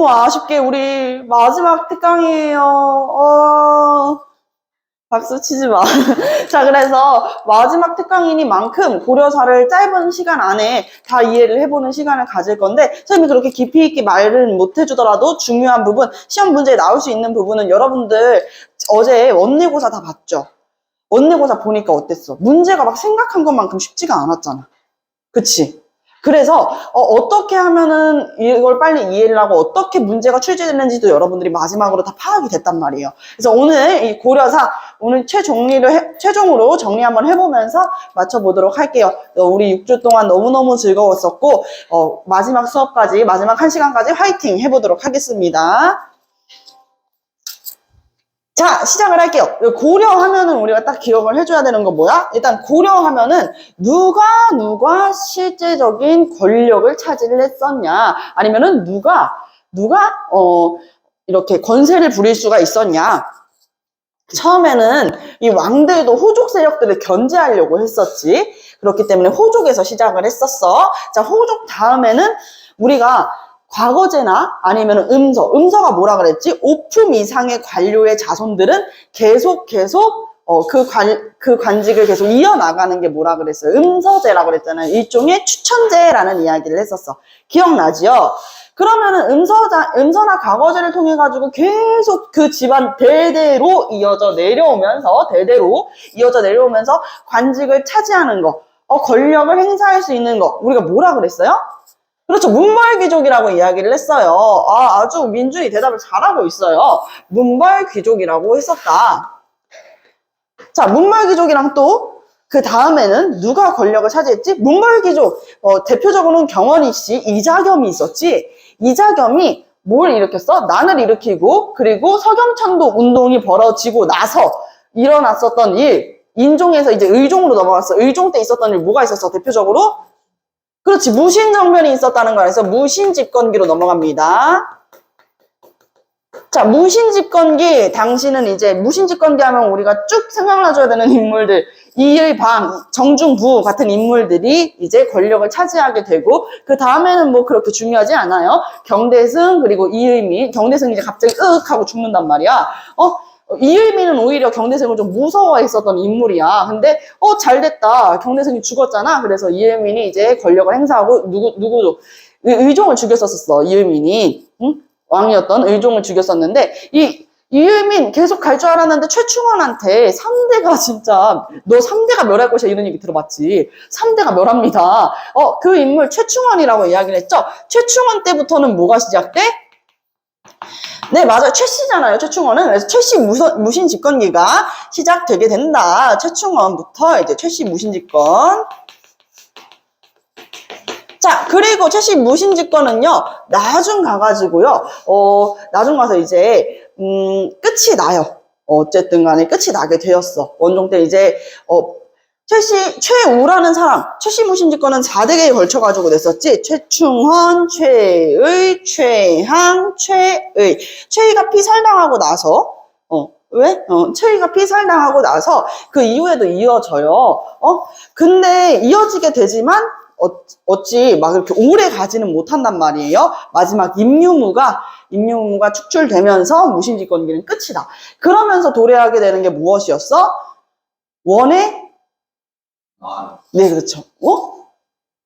너무 아쉽게 우리 마지막 특강이에요. 어... 박수 치지 마. 자, 그래서 마지막 특강이니만큼 고려사를 짧은 시간 안에 다 이해를 해보는 시간을 가질 건데, 선생님이 그렇게 깊이 있게 말은 못 해주더라도 중요한 부분, 시험 문제에 나올 수 있는 부분은 여러분들 어제 원내고사 다 봤죠? 원내고사 보니까 어땠어? 문제가 막 생각한 것만큼 쉽지가 않았잖아. 그치? 그래서 어, 떻게 하면은 이걸 빨리 이해를 하고 어떻게 문제가 출제됐는지도 여러분들이 마지막으로 다 파악이 됐단 말이에요. 그래서 오늘 이 고려사 오늘 최종리를 해- 최종으로 정리 한번 해보면서 맞춰보도록 할게요. 어, 우리 6주 동안 너무너무 즐거웠었고 어, 마지막 수업까지 마지막 1시간까지 화이팅 해보도록 하겠습니다. 자, 시작을 할게요. 고려하면은 우리가 딱 기억을 해줘야 되는 거 뭐야? 일단 고려하면은 누가 누가 실제적인 권력을 차지를 했었냐? 아니면은 누가 누가 어 이렇게 권세를 부릴 수가 있었냐? 처음에는 이 왕들도 호족 세력들을 견제하려고 했었지. 그렇기 때문에 호족에서 시작을 했었어. 자, 호족 다음에는 우리가 과거제나 아니면 음서, 음서가 뭐라 그랬지? 오품 이상의 관료의 자손들은 계속 계속 어, 그 관, 그 관직을 계속 이어나가는 게 뭐라 그랬어요? 음서제라고 그랬잖아요. 일종의 추천제라는 이야기를 했었어. 기억나지요? 그러면은 음서자, 음서나 과거제를 통해 가지고 계속 그 집안 대대로 이어져 내려오면서, 대대로 이어져 내려오면서 관직을 차지하는 거, 어, 권력을 행사할 수 있는 거, 우리가 뭐라 그랬어요? 그렇죠. 문벌귀족이라고 이야기를 했어요. 아, 아주 민준이 대답을 잘하고 있어요. 문벌귀족이라고 했었다. 자, 문벌귀족이랑 또 그 다음에는 누가 권력을 차지했지? 문벌귀족. 어, 대표적으로는 경원이 씨, 이자겸이 있었지. 이자겸이 뭘 일으켰어? 난을 일으키고 그리고 서경천도 운동이 벌어지고 나서 일어났었던 일. 인종에서 이제 의종으로 넘어갔어. 의종 때 있었던 일 뭐가 있었어? 대표적으로? 그렇지. 무신 정변이 있었다는 거야. 그래서 무신 집권기로 넘어갑니다. 자, 무신집권기. 당신은 이제 무신집권기 하면 우리가 쭉 생각나줘야 되는 인물들. 이일방, 정중부 같은 인물들이 이제 권력을 차지하게 되고, 그 다음에는 뭐 그렇게 중요하지 않아요. 경대승, 그리고 이의미. 경대승이 이제 갑자기 으윽 하고 죽는단 말이야. 어? 이의미는 오히려 경대승을 좀 무서워했었던 인물이야. 근데 어 잘됐다. 경대승이 죽었잖아. 그래서 이의민이 이제 권력을 행사하고 누구 누구 의- 의종을 죽였었어. 이의민이 응? 왕이었던 의종을 죽였었는데 이 이의민 계속 갈 줄 알았는데 최충원한테 3대가 진짜 너 3대가 멸할 것이야 이런 얘기 들어봤지. 3대가 멸합니다. 어 그 인물 최충원이라고 이야기를 했죠. 최충원 때부터는 뭐가 시작돼? 네, 맞아요. 최씨잖아요, 최충원은. 그래서 최씨 무신 집권기가 시작되게 된다. 최충원부터 이제 최씨 무신 집권. 자, 그리고 최씨 무신 집권은요, 나중 가가지고요, 어, 나중 가서 이제, 음, 끝이 나요. 어쨌든 간에 끝이 나게 되었어. 원종 때 이제, 어, 최씨, 최우라는 사람, 최씨 무신 집권은 4대계에 걸쳐가지고 냈었지. 최충헌, 최의, 최항, 최의. 최의가 피살당하고 나서, 어, 왜? 어, 최의가 피살당하고 나서 그 이후에도 이어져요. 어? 근데 이어지게 되지만, 어, 어찌 막 이렇게 오래 가지는 못한단 말이에요. 마지막 임유무가, 임유무가 축출되면서 무신집권기는 끝이다. 그러면서 도래하게 되는 게 무엇이었어? 원의 아, 네, 그렇죠. 어?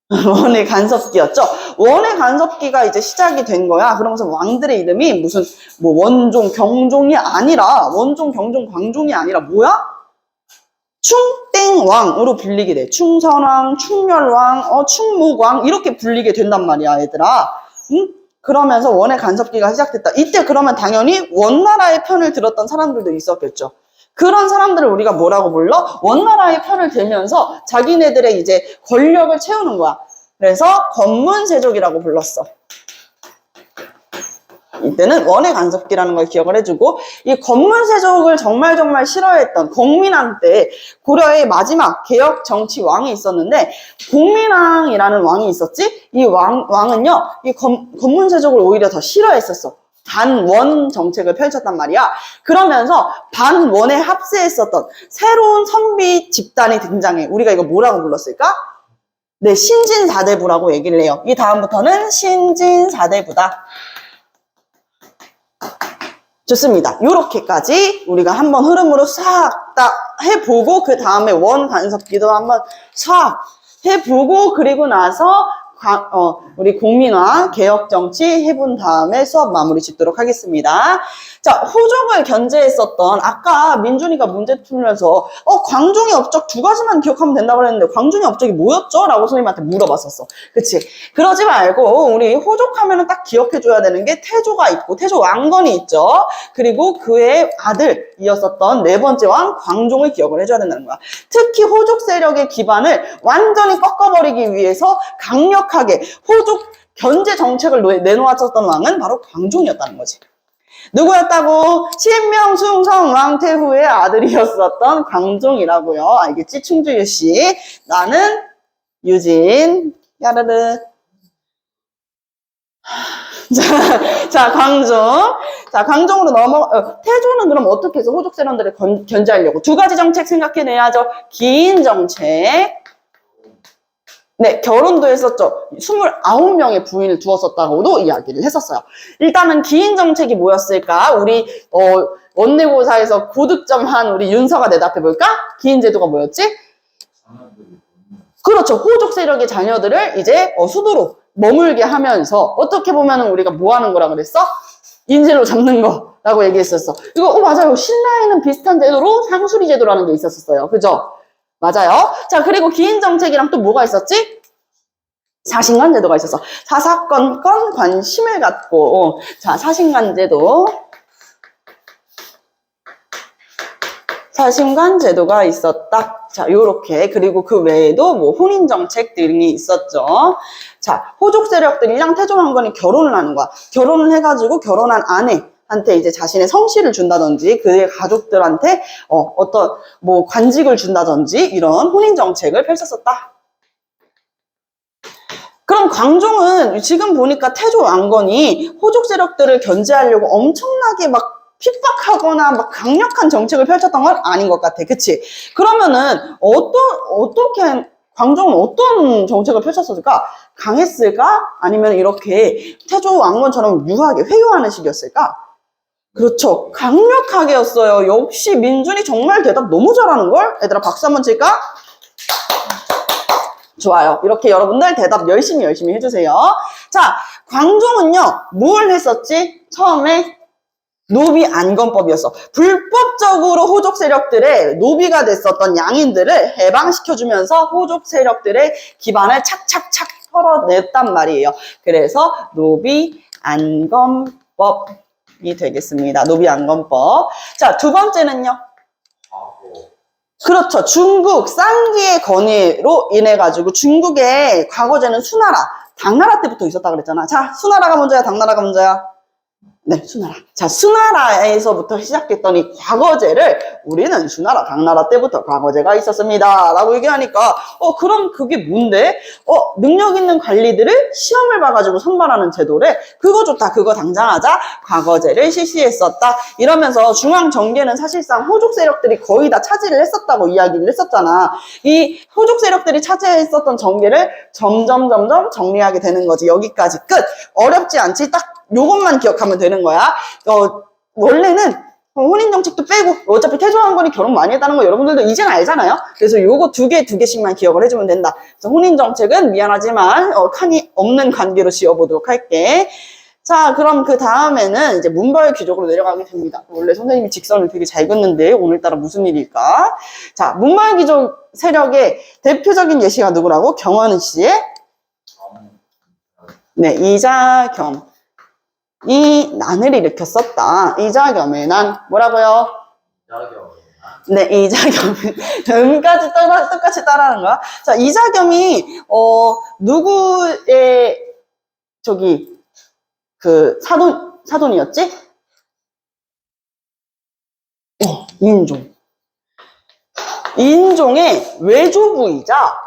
원의 간섭기였죠. 원의 간섭기가 이제 시작이 된 거야. 그러면서 왕들의 이름이 무슨 뭐 원종, 경종이 아니라 원종, 경종, 광종이 아니라 뭐야? 충땡왕으로 불리게 돼. 충선왕, 충렬왕, 어, 충무왕 이렇게 불리게 된단 말이야, 얘들아. 응? 그러면서 원의 간섭기가 시작됐다. 이때 그러면 당연히 원나라의 편을 들었던 사람들도 있었겠죠. 그런 사람들을 우리가 뭐라고 불러? 원나라의 편을 들면서 자기네들의 이제 권력을 채우는 거야. 그래서 권문세족이라고 불렀어. 이때는 원의 간섭기라는 걸 기억을 해주고 이 권문세족을 정말 정말 싫어했던 공민왕 때 고려의 마지막 개혁 정치 왕이 있었는데 공민왕이라는 왕이 있었지 이 왕, 왕은요 이 권, 권문세족을 오히려 더 싫어했었어 반원 정책을 펼쳤단 말이야 그러면서 반원에 합세했었던 새로운 선비 집단이 등장해 우리가 이거 뭐라고 불렀을까? 네 신진사대부라고 얘기를 해요 이 다음부터는 신진사대부다 좋습니다. 요렇게까지 우리가 한번 흐름으로 싹 다 해보고 그 다음에 원 간섭기도 한번 싹 해보고 그리고 나서 과- 어, 우리 공민화 개혁 정치 해본 다음에 수업 마무리 짓도록 하겠습니다. 자, 호족을 견제했었던 아까 민준이가 문제 풀면서 어 광종의 업적 두 가지만 기억하면 된다고 그랬는데 광종의 업적이 뭐였죠? 라고 선생님한테 물어봤었어. 그치? 그러지 말고 우리 호족하면은 딱 기억해줘야 되는 게 태조가 있고 태조 왕건이 있죠. 그리고 그의 아들이었었던 네 번째 왕 광종을 기억을 해줘야 된다는 거야. 특히 호족 세력의 기반을 완전히 꺾어버리기 위해서 강력 하게 호족 견제 정책을 놓- 내놓았었던 왕은 바로 광종이었다는 거지. 누구였다고? 신명 숭성 왕태후의 아들이었었던 광종이라고요. 알겠지? 충주유 씨. 나는 유진. 야르르. 자, 자, 광종. 자, 광종으로 넘어, 어, 태조는 그럼 어떻게 해서 호족 세력들을 건- 견제하려고? 두 가지 정책 생각해내야죠. 긴 정책. 네, 결혼도 했었죠. 29명의 부인을 두었었다고도 이야기를 했었어요. 일단은 기인 정책이 뭐였을까? 우리, 어, 원내고사에서 고득점 한 우리 윤서가 대답해 볼까? 기인 제도가 뭐였지? 그렇죠. 호족 세력의 자녀들을 이제 어, 수도로 머물게 하면서 어떻게 보면은 우리가 뭐 하는 거라 그랬어? 인질로 잡는 거라고 얘기했었어. 이거 어, 맞아요. 신라에는 비슷한 제도로 상수리 제도라는 게 있었어요. 그죠? 맞아요. 자, 그리고 기인 정책이랑 또 뭐가 있었지? 사신관 제도가 있었어. 사사건 건 관심을 갖고 어, 자, 사신관 제도 사신관 제도가 있었다. 자, 요렇게. 그리고 그 외에도 뭐 혼인 정책 등이 있었죠. 자, 호족 세력들이랑 태조 왕건이 결혼을 하는 거야. 결혼을 해가지고 결혼한 아내 한테 이제 자신의 성씨를 준다든지 그의 가족들한테 어, 어떤 뭐 관직을 준다든지 이런 혼인 정책을 펼쳤었다. 그럼 광종은 지금 보니까 태조 왕건이 호족 세력들을 견제하려고 엄청나게 막 핍박하거나 막 강력한 정책을 펼쳤던 건 아닌 것 같아. 그치? 그러면은 어떤, 어떻게, 광종은 어떤 정책을 펼쳤을까? 강했을까? 아니면 이렇게 태조 왕건처럼 유하게 회유하는 식이었을까? 그렇죠. 강력하게였어요. 역시 민준이 정말 대답 너무 잘하는걸? 얘들아 박수 한번 칠까? 좋아요. 이렇게 여러분들 대답 열심히 열심히 해주세요. 자, 광종은요, 뭘 했었지? 처음에 노비 안건법이었어. 불법적으로 호족 세력들의 노비가 됐었던 양인들을 해방시켜주면서 호족 세력들의 기반을 착착착 털어냈단 말이에요. 그래서 노비 안건법 이 되겠습니다. 노비 안건법. 자, 두 번째는요. 그렇죠. 중국 쌍기의 건의로 인해 가지고 중국의 과거제는 수나라, 당나라 때부터 있었다 그랬잖아. 자, 수나라가 먼저야, 당나라가 먼저야. 네, 수나라. 자, 수나라에서부터 시작했던 이 과거제를 우리는 수나라, 당나라 때부터 과거제가 있었습니다. 라고 얘기하니까, 어, 그럼 그게 뭔데? 어, 능력 있는 관리들을 시험을 봐가지고 선발하는 제도래. 그거 좋다. 그거 당장 하자. 과거제를 실시했었다. 이러면서 중앙 정계는 사실상 호족 세력들이 거의 다 차지를 했었다고 이야기를 했었잖아. 이 호족 세력들이 차지했었던 정계를 점점 점점 정리하게 되는 거지. 여기까지 끝. 어렵지 않지? 딱 요것만 기억하면 되는 거야. 어, 원래는 혼인 정책도 빼고 어차피 태조왕건이 결혼 많이 했다는 거 여러분들도 이제는 알잖아요. 그래서 요거 두 개 두 개씩만 기억을 해주면 된다. 그래서 혼인 정책은 미안하지만 어, 칸이 없는 관계로 지어보도록 할게. 자, 그럼 그 다음에는 이제 문벌 귀족으로 내려가게 됩니다. 원래 선생님이 직선을 되게 잘 긋는데 오늘따라 무슨 일일까? 자, 문벌 귀족 세력의 대표적인 예시가 누구라고? 경환은 씨의 네, 이자겸. 이 난을 일으켰었다. 이자겸의 난 뭐라고요? 네, 이자겸. 음까지 따라, 똑같이 따라하는 거야. 자, 이자겸이, 어, 누구의, 저기, 그, 사돈, 사돈이었지? 어, 인종. 인종의 외조부이자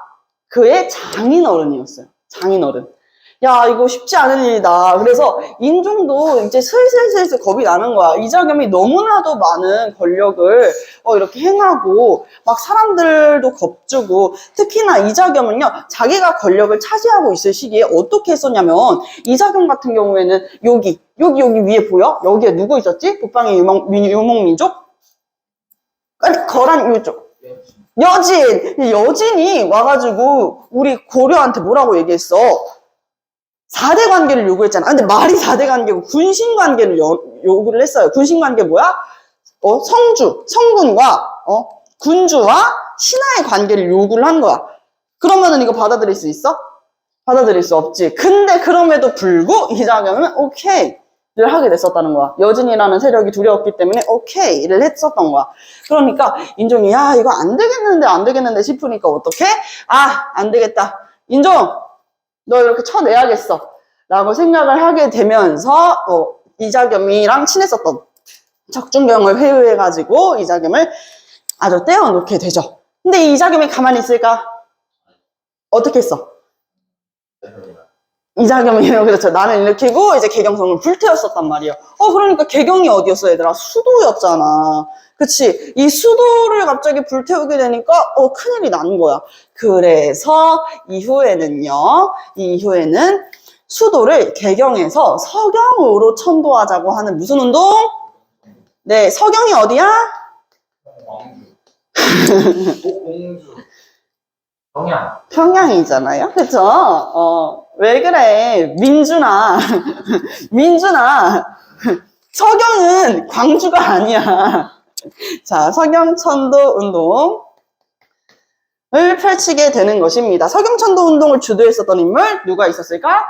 그의 장인어른이었어요. 장인어른. 야, 이거 쉽지 않은 일이다. 그래서 인종도 이제 슬슬슬슬 겁이 나는 거야. 이자겸이 너무나도 많은 권력을 어, 이렇게 행하고, 막 사람들도 겁주고, 특히나 이자겸은요, 자기가 권력을 차지하고 있을 시기에 어떻게 했었냐면, 이자겸 같은 경우에는 여기, 여기, 여기 위에 보여? 여기에 누구 있었지? 북방의 유목, 민- 유목민족? 아니, 거란 이쪽. 여진! 이 여진이 와가지고 우리 고려한테 뭐라고 얘기했어? 4대 관계를 요구했잖아. 아, 근데 말이 4대 관계고 군신 관계를 요, 요구를 했어요. 군신 관계 뭐야? 어, 성주, 성군과 어, 군주와 신하의 관계를 요구를 한 거야. 그러면은 이거 받아들일 수 있어? 받아들일 수 없지. 근데 그럼에도 불구 이자겸은 오케이 를 하게 됐었다는 거야. 여진이라는 세력이 두려웠기 때문에 오케이를 했었던 거야. 그러니까 인종이 야 이거 안 되겠는데 안 되겠는데 싶으니까 어떻게? 아 안 되겠다. 인종 너 이렇게 쳐내야겠어. 라고 생각을 하게 되면서 어, 이자겸이랑 친했었던 적중경을 회유해가지고 이자겸을 아주 떼어놓게 되죠. 근데 이 이자겸이 가만히 있을까? 어떻게 했어? 이자겸이 그렇죠. 나는 일으키고 이제 개경성을 불태웠었단 말이에요. 어 그러니까 개경이 어디였어 얘들아? 수도였잖아. 그치? 이 수도를 갑자기 불태우게 되니까 어 큰일이 난 거야. 그래서 이후에는요. 이후에는 수도를 개경에서 서경으로 천도하자고 하는 무슨 운동? 네, 서경이 어디야? 공주. 평양. 평양이잖아요. 그쵸? 어, 왜 그래? 민주나, 민주나, 서경은 광주가 아니야. 자, 서경천도 운동 을 펼치게 되는 것입니다. 서경천도 운동을 주도했었던 인물, 누가 있었을까?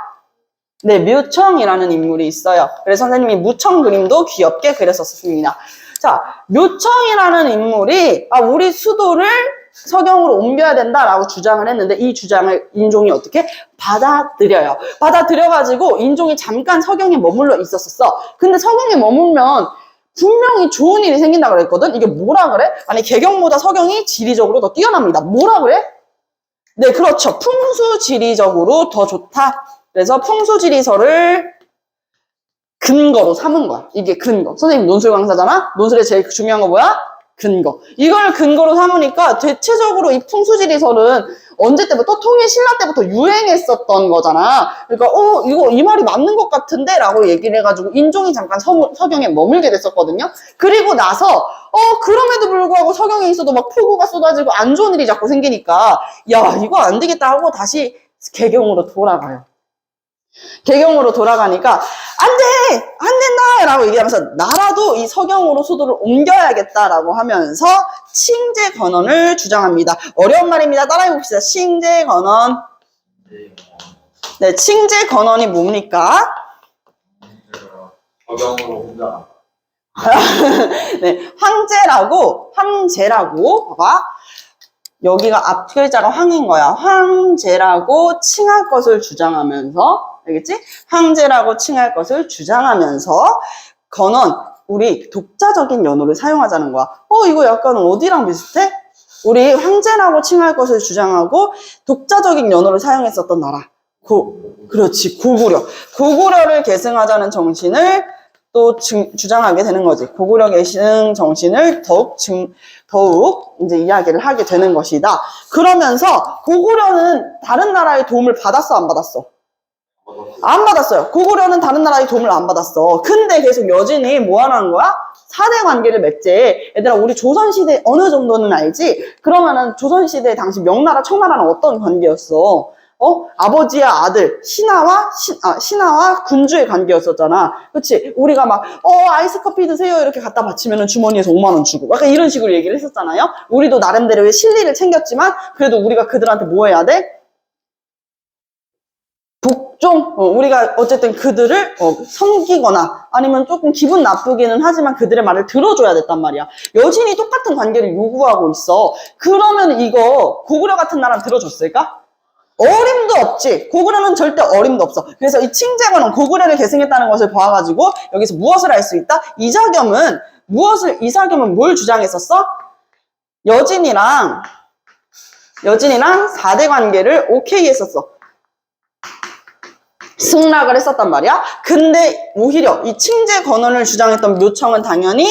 네, 묘청이라는 인물이 있어요. 그래서 선생님이 무청 그림도 귀엽게 그렸었습니다. 자, 묘청이라는 인물이, 아, 우리 수도를 서경으로 옮겨야 된다라고 주장을 했는데 이 주장을 인종이 어떻게 받아들여요. 받아들여가지고 인종이 잠깐 서경에 머물러 있었었어. 근데 서경에 머물면 분명히 좋은 일이 생긴다 그랬거든. 이게 뭐라 그래? 아니 개경보다 서경이 지리적으로 더 뛰어납니다. 뭐라 그래? 네, 그렇죠. 풍수지리적으로 더 좋다. 그래서 풍수지리서를 근거로 삼은 거야. 이게 근거. 선생님 논술 강사잖아? 논술에 제일 중요한 거 뭐야? 근거. 이걸 근거로 삼으니까 대체적으로 이 풍수지리설은 언제 때부터 통일 신라 때부터 유행했었던 거잖아. 그러니까 어 이거 이 말이 맞는 것 같은데라고 얘기를 해가지고 인종이 잠깐 서, 서경에 머물게 됐었거든요. 그리고 나서 어 그럼에도 불구하고 서경에 있어도 막 폭우가 쏟아지고 안 좋은 일이 자꾸 생기니까 야 이거 안 되겠다 하고 다시 개경으로 돌아가요. 개경으로 돌아가니까 안 돼! 안 된다! 라고 얘기하면서 나라도 이 서경으로 수도를 옮겨야겠다라고 하면서 칭제 건원을 주장합니다. 어려운 말입니다. 따라해 봅시다. 칭제 건원. 네. 네, 칭제 건원이 뭡니까? 네, 황제라고, 황제라고, 봐봐. 여기가 앞 글자가 황인 거야. 황제라고 칭할 것을 주장하면서, 알겠지? 황제라고 칭할 것을 주장하면서, 건원, 우리 독자적인 연호를 사용하자는 거야. 어, 이거 약간 어디랑 비슷해? 우리 황제라고 칭할 것을 주장하고, 독자적인 연호를 사용했었던 나라. 고, 그렇지, 고구려. 고구려를 계승하자는 정신을 또 증- 주장하게 되는 거지. 고구려 계승 정신을 더욱 증, 더욱 이제 이야기를 하게 되는 것이다. 그러면서 고구려는 다른 나라의 도움을 받았어, 안 받았어? 안 받았어요. 고구려는 다른 나라의 도움을 안 받았어. 근데 계속 여진이 뭐 하라는 거야? 사대 관계를 맺지. 얘들아, 우리 조선시대 어느 정도는 알지? 그러면은 조선시대 당시 명나라, 청나라는 어떤 관계였어? 어? 아버지와 아들, 신하와, 신, 아, 신하와 군주의 관계였었잖아. 그치? 우리가 막, 어, 아이스 커피 드세요. 이렇게 갖다 바치면은 주머니에서 5만원 주고. 약간 이런 식으로 얘기를 했었잖아요. 우리도 나름대로의 실리를 챙겼지만, 그래도 우리가 그들한테 뭐 해야 돼? 복종, 어, 우리가 어쨌든 그들을 어, 섬기거나 아니면 조금 기분 나쁘기는 하지만 그들의 말을 들어줘야 됐단 말이야. 여진이 똑같은 관계를 요구하고 있어. 그러면 이거 고구려 같은 나라는 들어줬을까? 어림도 없지. 고구려는 절대 어림도 없어. 그래서 이 칭제관은 고구려를 계승했다는 것을 봐가지고 여기서 무엇을 알 수 있다? 이자겸은 무엇을 이자겸은 뭘 주장했었어? 여진이랑 여진이랑 4대 관계를 오케이 했었어. 승낙을 했었단 말이야. 근데 오히려 이 칭제 건원을 주장했던 묘청은 당연히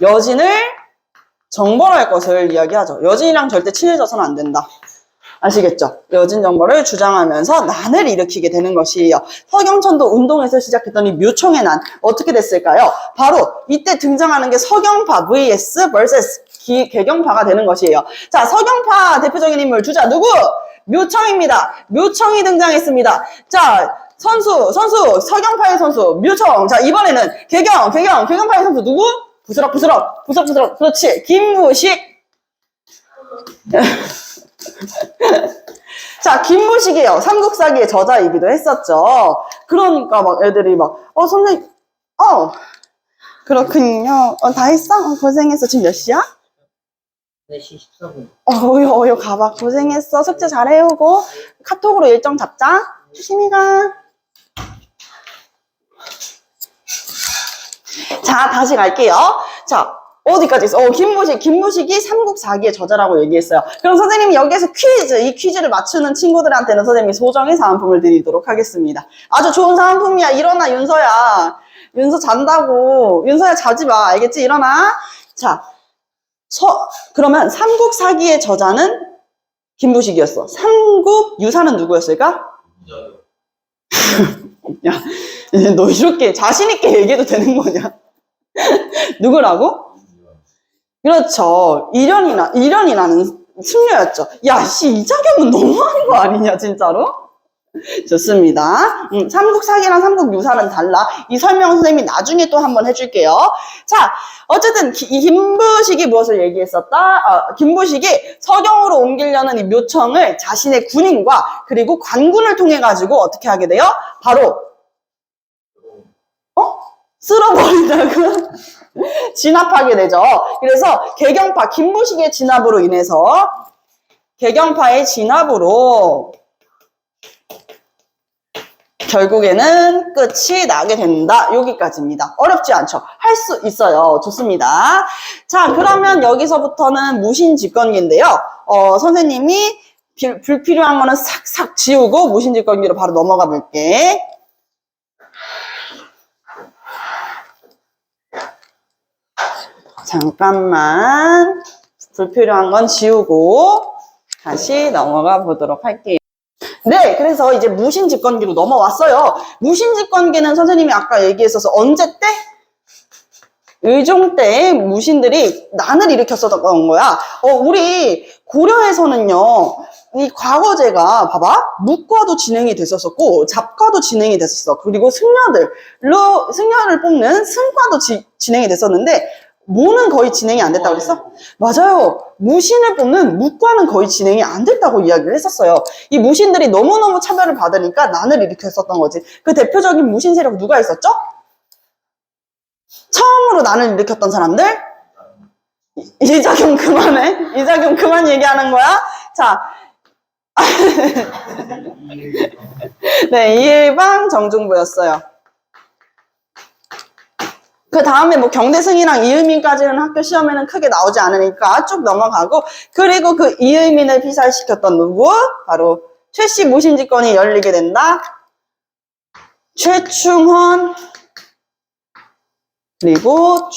여진을 정벌할 것을 이야기하죠. 여진이랑 절대 친해져서는 안 된다. 아시겠죠? 여진 정벌을 주장하면서 난을 일으키게 되는 것이에요. 서경천도 운동에서 시작했던 이 묘청의 난 어떻게 됐을까요? 바로 이때 등장하는 게 서경파 vs vs 기- 개경파가 되는 것이에요. 자, 서경파 대표적인 인물 주자 누구? 묘청입니다. 묘청이 등장했습니다. 자, 선수, 선수, 서경파의 선수, 묘청. 자, 이번에는 개경, 개경, 개경파의 선수 누구? 부스럭, 부스럭, 부스럭, 부스럭. 그렇지. 김무식. 자, 김무식이에요. 삼국사기의 저자이기도 했었죠. 그러니까 막 애들이 막, 어, 선생님, 어, 그렇군요. 어, 다 했어? 어, 고생했어. 지금 몇 시야? 4시 14분. 어여, 어여, 가봐. 고생했어. 숙제 잘 해오고. 카톡으로 일정 잡자. 조심히 가. 자, 다시 갈게요. 자, 어디까지 있어? 어, 김무식. 김무식이 삼국사기의 저자라고 얘기했어요. 그럼 선생님이 여기에서 퀴즈, 이 퀴즈를 맞추는 친구들한테는 선생님이 소정의 사은품을 드리도록 하겠습니다. 아주 좋은 사은품이야. 일어나, 윤서야. 윤서 잔다고. 윤서야, 자지 마. 알겠지? 일어나. 자, 서, 그러면 삼국 사기의 저자는 김부식이었어. 삼국 유사는 누구였을까? 야, 너 이렇게 자신있게 얘기해도 되는 거냐? 누구라고? 그렇죠. 이련이나, 이련이라는 승려였죠. 야, 씨, 이자겸은 너무하는 거 아니냐, 진짜로? 좋습니다. 음, 삼국 사기랑 삼국 유사는 달라. 이 설명 선생님이 나중에 또 한번 해줄게요. 자, 어쨌든 기- 이 김부식이 무엇을 얘기했었다? 어, 김부식이 서경으로 옮기려는 이 묘청을 자신의 군인과 그리고 관군을 통해 가지고 어떻게 하게 돼요? 바로 어? 쓸어버린다고 진압하게 되죠. 그래서 개경파 김부식의 진압으로 인해서 개경파의 진압으로 결국에는 끝이 나게 된다. 여기까지입니다. 어렵지 않죠? 할 수 있어요. 좋습니다. 자, 그러면 여기서부터는 무신직권기인데요. 어, 선생님이 빌- 불필요한 거는 싹싹 지우고 무신직권기로 바로 넘어가 볼게. 잠깐만. 불필요한 건 지우고 다시 넘어가 보도록 할게요. 네, 그래서 이제 무신직권기로 넘어왔어요. 무신직권기는 선생님이 아까 얘기했어서 언제 때? 의종 때 무신들이 난을 일으켰었던 거야. 어, 우리 고려에서는요, 이 과거제가 봐봐 묵과도 진행이 됐었었고 잡과도 진행이 됐었어. 그리고 승려들로 승려를 뽑는 승과도 지- 진행이 됐었는데 모는 거의 진행이 안 됐다고 그랬어? 맞아요. 무신을 뽑는 묵과는 거의 진행이 안 됐다고 이야기를 했었어요. 이 무신들이 너무너무 차별을 받으니까 난을 일으켰었던 거지. 그 대표적인 무신 세력 누가 있었죠? 처음으로 난을 일으켰던 사람들? 이- 이자겸 그만해. 이자겸 그만 얘기하는 거야. 자, 네, 이일방 정중부였어요. 그 다음에 뭐 경대승이랑 이의민까지는 학교 시험에는 크게 나오지 않으니까 쭉 넘어가고 그리고 그 이의민을 피살시켰던 누구? 바로 최씨 무신직권이 열리게 된다. 최충헌 그리고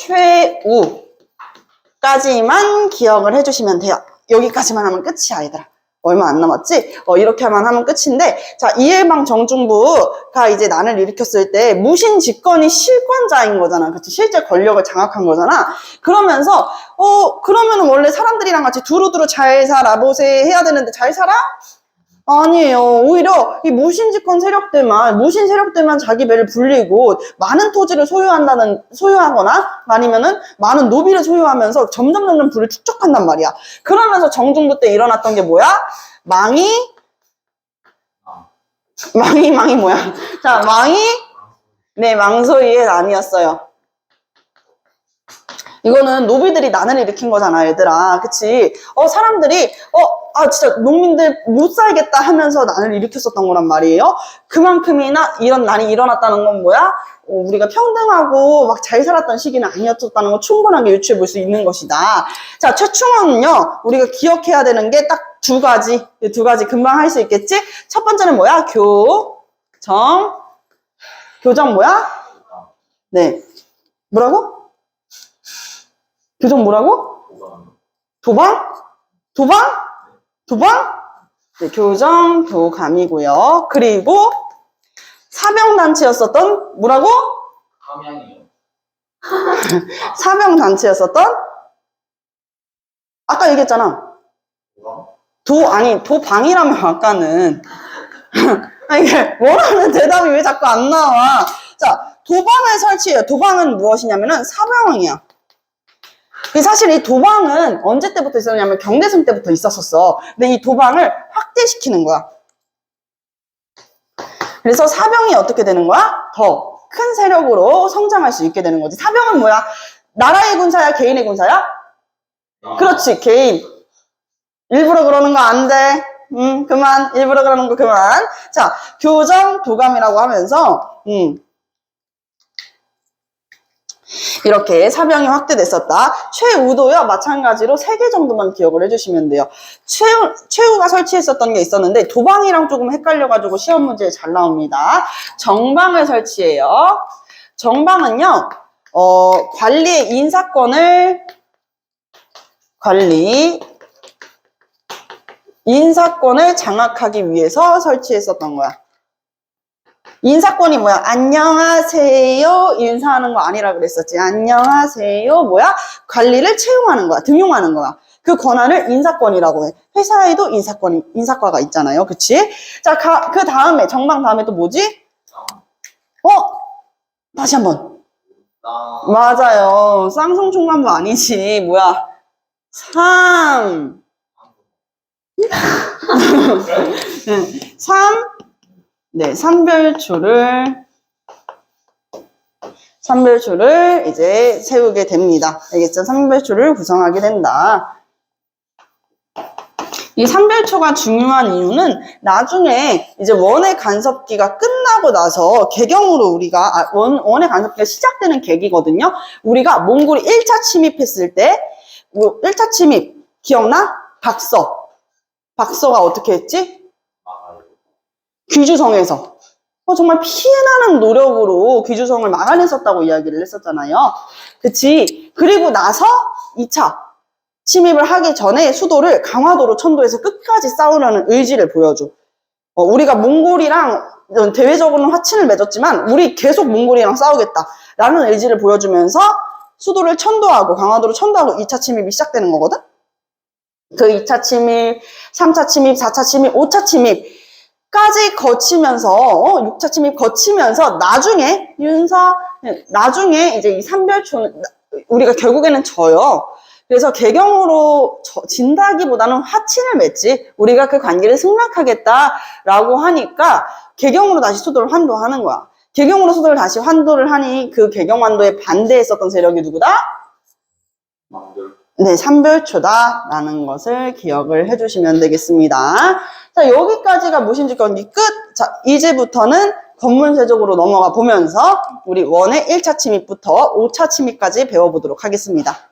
최우까지만 기억을 해주시면 돼요. 여기까지만 하면 끝이야, 얘들아. 얼마 안 남았지? 어, 이렇게만 하면 끝인데, 자, 이해방 정중부가 이제 난을 일으켰을 때 무신 집권이 실권자인 거잖아. 그치? 실제 권력을 장악한 거잖아. 그러면서, 어, 그러면은 원래 사람들이랑 같이 두루두루 잘 살아, 보세 해야 되는데 잘 살아? 아니에요. 오히려 이 무신 집권 세력들만, 무신 세력들만 자기 배를 불리고 많은 토지를 소유한다는, 소유하거나 아니면은 많은 노비를 소유하면서 점점 점점 부를 축적한단 말이야. 그러면서 정중부 때 일어났던 게 뭐야? 망이, 망이, 망이 뭐야? 자, 망이, 네, 망소이의 난이었어요. 이거는 노비들이 난을 일으킨 거잖아, 얘들아. 그치? 어, 사람들이, 어, 아, 진짜 농민들 못 살겠다 하면서 난을 일으켰었던 거란 말이에요. 그만큼이나 이런 난이 일어났다는 건 뭐야? 어, 우리가 평등하고 막 잘 살았던 시기는 아니었었다는 걸 충분하게 유추해 볼 수 있는 것이다. 자, 최충원은요, 우리가 기억해야 되는 게 딱 두 가지, 이두 가지 금방 할 수 있겠지? 첫 번째는 뭐야? 교, 정, 교정 뭐야? 네. 뭐라고? 교정 뭐라고? 도방? 도방? 도방? 네, 교정, 교감이고요. 그리고 사병단체였었던 뭐라고? 함양이요. 사병단체였었던 아까 얘기했잖아. 도 아니 도방이라며 아까는 아니 이게 뭐라는 대답이 왜 자꾸 안 나와? 자 도방을 설치해요. 도방은 무엇이냐면은 사병이야. 이 사실 이 도방은 언제 때부터 있었냐면 경대승 때부터 있었었어. 근데 이 도방을 확대시키는 거야. 그래서 사병이 어떻게 되는 거야? 더 큰 세력으로 성장할 수 있게 되는 거지. 사병은 뭐야? 나라의 군사야? 개인의 군사야? 그렇지, 개인. 일부러 그러는 거 안 돼. 음, 그만. 일부러 그러는 거 그만. 자, 교정, 도감이라고 하면서, 음. 이렇게 사병이 확대됐었다. 최우도요, 마찬가지로 세개 정도만 기억을 해주시면 돼요. 최우, 최우가 설치했었던 게 있었는데, 도방이랑 조금 헷갈려가지고 시험 문제에 잘 나옵니다. 정방을 설치해요. 정방은요, 어, 관리의 인사권을 관리, 인사권을 장악하기 위해서 설치했었던 거야. 인사권이 뭐야? 안녕하세요. 인사하는 거 아니라 그랬었지. 안녕하세요. 뭐야? 관리를 채용하는 거야. 등용하는 거야. 그 권한을 인사권이라고 해. 회사에도 인사권이, 인사과가 있잖아요. 그치? 자, 가- 그 다음에, 정방 다음에 또 뭐지? 어? 다시 한 번. 나 맞아요. 쌍성 총관도 아니지. 뭐야? 3. 3. 네, 삼별초를, 삼별초를 이제 세우게 됩니다. 알겠죠? 삼별초를 구성하게 된다. 이 삼별초가 중요한 이유는 나중에 이제 원의 간섭기가 끝나고 나서 개경으로 우리가 아, 원, 원의 간섭기가 시작되는 계기거든요. 우리가 몽골이 1차 침입했을 때 1차 침입 기억나? 박서. 박서가 어떻게 했지? 귀주성에서 어, 정말 피해나는 노력으로 귀주성을 막아냈었다고 이야기를 했었잖아요. 그치? 그리고 나서 2차 침입을 하기 전에 수도를 강화도로 천도에서 끝까지 싸우려는 의지를 보여줘. 어, 우리가 몽골이랑 대외적으로는 화친을 맺었지만 우리 계속 몽골이랑 싸우겠다라는 의지를 보여주면서 수도를 천도하고 강화도로 천도하고 2차 침입이 시작되는 거거든? 그 2차 침입, 3차 침입, 4차 침입, 5차 침입 까지 거치면서 어, 6차 침입 거치면서 나중에 윤서 나중에 이제 이 삼별초는 우리가 결국에는 져요. 그래서 개경으로 져- 진다기보다는 화친을 맺지 우리가 그 관계를 승낙하겠다라고 하니까 개경으로 다시 수도를 환도하는 거야. 개경으로 수도를 다시 환도를 하니 그 개경 환도에 반대했었던 세력이 누구다? 네, 삼별초다라는 것을 기억을 해주시면 되겠습니다. 자, 여기까지가 무심직경기 끝. 자, 이제부터는 건문세적으로 넘어가 보면서 우리 원의 1차 침입부터 5차 침입까지 배워보도록 하겠습니다.